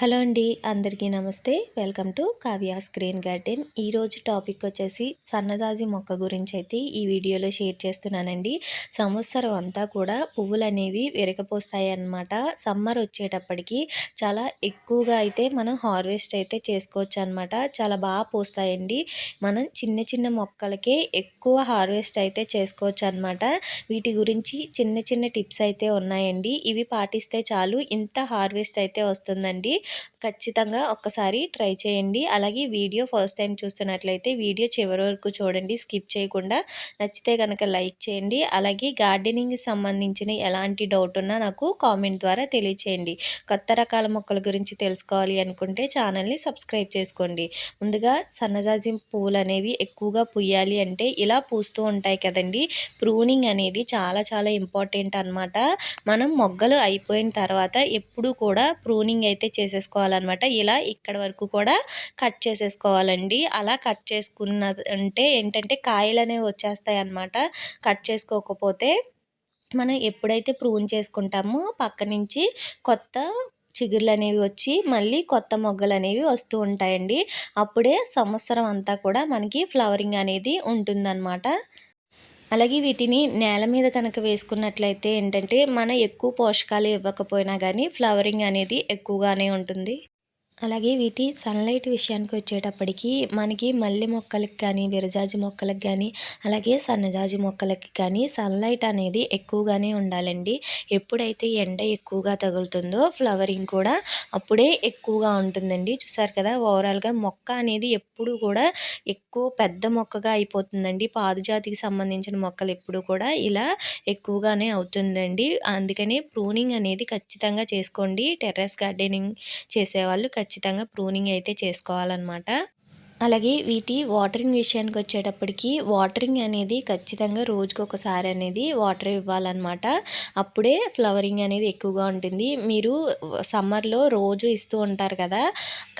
Hello అండి అందరికీ నమస్తే. Welcome to Kavya screen garden. ఈరోజు టాపిక్ వచ్చేసి సన్నజాజి మొక్క గురించి అయితే ఈ వీడియోలో షేర్ చేస్తున్నానండి. సంవత్సరం అంతా కూడా పువ్వులు అనేవి విరగపోస్తాయి అన్నమాట సమ్మర్ వచ్చేటప్పటికి చాలా ఎక్కువగా అయితే మనం హార్వెస్ట్ అయితే చేసుకోవచ్చు అనమాట చాలా బాగా పోస్తాయండి. మనం చిన్న చిన్న మొక్కలకే ఎక్కువ హార్వెస్ట్ అయితే చేసుకోవచ్చు అనమాట వీటి గురించి చిన్న చిన్న టిప్స్ అయితే ఉన్నాయండి. ఇవి పాటిస్తే చాలు ఇంత హార్వెస్ట్ అయితే వస్తుందండి. ఖచ్చితంగా ఒక్కసారి ట్రై చేయండి. అలాగే వీడియో ఫస్ట్ టైం చూస్తున్నట్లయితే వీడియో చివరి వరకు చూడండి. స్కిప్ చేయకుండా నచ్చితే కనుక లైక్ చేయండి. అలాగే గార్డెనింగ్ సంబంధించిన ఎలాంటి డౌట్ ఉన్నా నాకు కామెంట్ ద్వారా తెలియచేయండి. కొత్త రకాల మొక్కల గురించి తెలుసుకోవాలి అనుకుంటే ఛానల్ని సబ్స్క్రైబ్ చేసుకోండి. ముందుగా సన్నజాజి పూలు అనేవి ఎక్కువగా పుయ్యాలి అంటే ఇలా పూస్తూ ఉంటాయి కదండి. ప్రూనింగ్ అనేది చాలా చాలా ఇంపార్టెంట్ అనమాట మనం మొగ్గలు అయిపోయిన తర్వాత ఎప్పుడు కూడా ప్రూనింగ్ అయితే చేసే చేసేసుకోవాలన్నమాట. ఇలా ఇక్కడ వరకు కూడా కట్ చేసేసుకోవాలండి. అలా కట్ చేసుకున్న అంటే ఏంటంటే కాయలు అనేవి వచ్చేస్తాయి అన్నమాట కట్ చేసుకోకపోతే మనం ఎప్పుడైతే ప్రూన్ చేసుకుంటామో పక్క నుంచి కొత్త చిగుర్లు అనేవి వచ్చి మళ్ళీ కొత్త మొగ్గలు అనేవి వస్తూ ఉంటాయండి. అప్పుడే సంవత్సరం అంతా కూడా మనకి ఫ్లవరింగ్ అనేది ఉంటుందన్నమాట. అలాగే వీటిని నేల మీద కనుక వేసుకున్నట్లయితే ఏంటంటే మన ఎక్కువ పోషకాలు ఇవ్వకపోయినా కానీ ఫ్లవరింగ్ అనేది ఎక్కువగానే ఉంటుంది. అలాగే వీటి సన్లైట్ విషయానికి వచ్చేటప్పటికి మనకి మల్లె మొక్కలకి కానీ విరజాజి మొక్కలకి కానీ అలాగే సన్నజాజి మొక్కలకి కానీ సన్లైట్ అనేది ఎక్కువగానే ఉండాలండి. ఎప్పుడైతే ఎండ ఎక్కువగా తగులుతుందో ఫ్లవరింగ్ కూడా అప్పుడే ఎక్కువగా ఉంటుందండి. చూసారు కదా ఓవరాల్గా మొక్క అనేది ఎప్పుడు కూడా ఎక్కువ పెద్ద మొక్కగా అయిపోతుందండి. పాదుజాతికి సంబంధించిన మొక్కలు ఎప్పుడు కూడా ఇలా ఎక్కువగానే అవుతుందండి. అందుకనే ప్రూనింగ్ అనేది ఖచ్చితంగా చేసుకోండి. టెర్రస్ గార్డెనింగ్ చేసేవాళ్ళు ఖచ్చితంగా ప్రూనింగ్ అయితే చేసుకోవాలన్నమాట. అలాగే వీటి వాటరింగ్ విషయానికి వచ్చేటప్పటికి వాటరింగ్ అనేది ఖచ్చితంగా రోజుకి ఒకసారి అనేది వాటర్ ఇవ్వాలన్నమాట. అప్పుడే ఫ్లవరింగ్ అనేది ఎక్కువగా ఉంటుంది. మీరు సమ్మర్లో రోజు ఇస్తూ ఉంటారు కదా.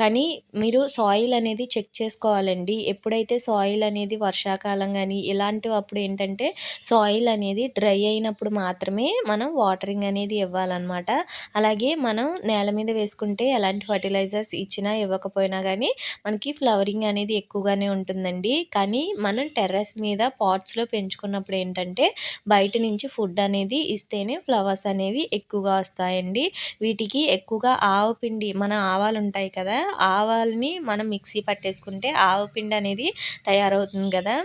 కానీ మీరు సాయిల్ అనేది చెక్ చేసుకోవాలండి. ఎప్పుడైతే సాయిల్ అనేది వర్షాకాలం కానీ ఇలాంటివి అప్పుడు ఏంటంటే సాయిల్ అనేది డ్రై అయినప్పుడు మాత్రమే మనం వాటరింగ్ అనేది ఇవ్వాలన్నమాట. అలాగే మనం నేల మీద వేసుకుంటే ఎలాంటి ఫర్టిలైజర్స్ ఇచ్చినా ఇవ్వకపోయినా కానీ మనకి ఫ్లవరింగ్ అనేది ఎక్కువగానే ఉంటుందండి. కానీ మనం టెర్రస్ మీద పాట్స్లో పెంచుకున్నప్పుడు ఏంటంటే బయట నుంచి ఫుడ్ అనేది ఇస్తేనే ఫ్లవర్స్ అనేవి ఎక్కువగా వస్తాయండి. వీటికి ఎక్కువగా ఆవు పిండి మన ఆవాలు ఉంటాయి కదా ఆవాలని మనం మిక్సీ పట్టేసుకుంటే ఆవు పిండి అనేది తయారవుతుంది కదా.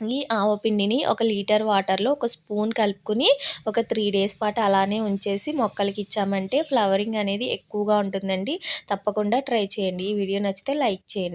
ఈ ఆవపిండిని ఒక లీటర్ వాటర్లో ఒక స్పూన్ కలుపుకొని ఒక త్రీ డేస్ పాటు అలానే ఉంచేసి మొక్కలకి ఇచ్చామంటే ఫ్లవరింగ్ అనేది ఎక్కువగా ఉంటుందండి. తప్పకుండా ట్రై చేయండి. ఈ వీడియో నచ్చితే లైక్ చేయండి.